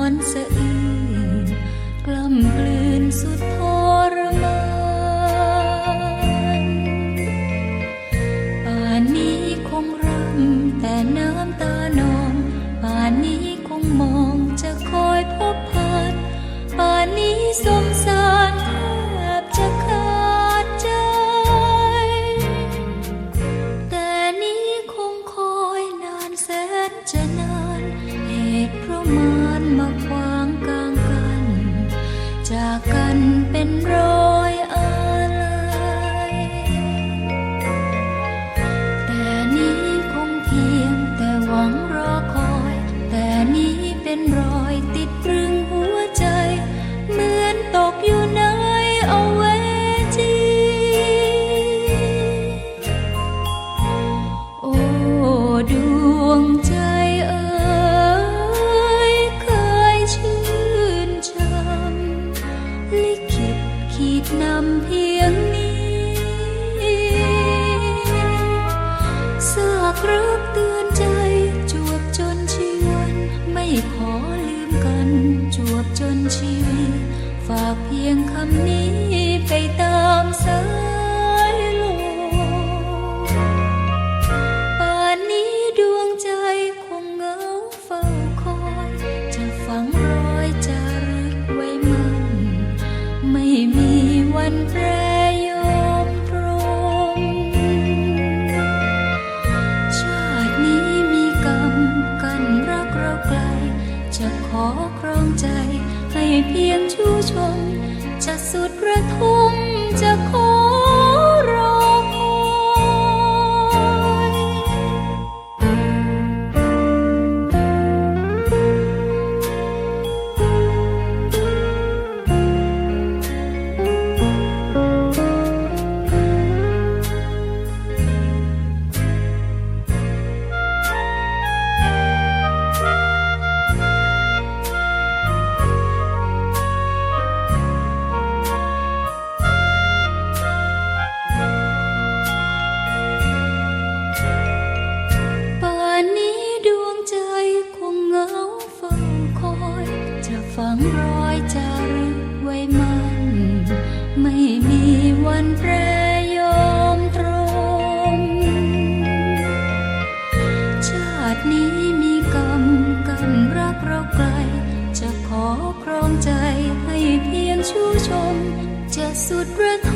อนสะอื้นกล่ำกลืนสุดทรมานป่านนี้คงร่ำแต่น้ำตานองป่านนี้คงมองจะคอยพบผ่านป่านนี้สม จากกันเป็นร้อยากเพียงคำนี้ไปตามสายลมป่านนี้ดวงใจคงเหงาเฝ้าคอย จะฝังรอยจารึกไว้มัน ไม่มีวันแปรยอมตรง ชาตินี้มีกรรมกันรักเราไกล จะขอครองใจ ให้เพียงชูชม จะสุดระทมจะค จะขอครองใจให้เพียงชูชม จะสุดระท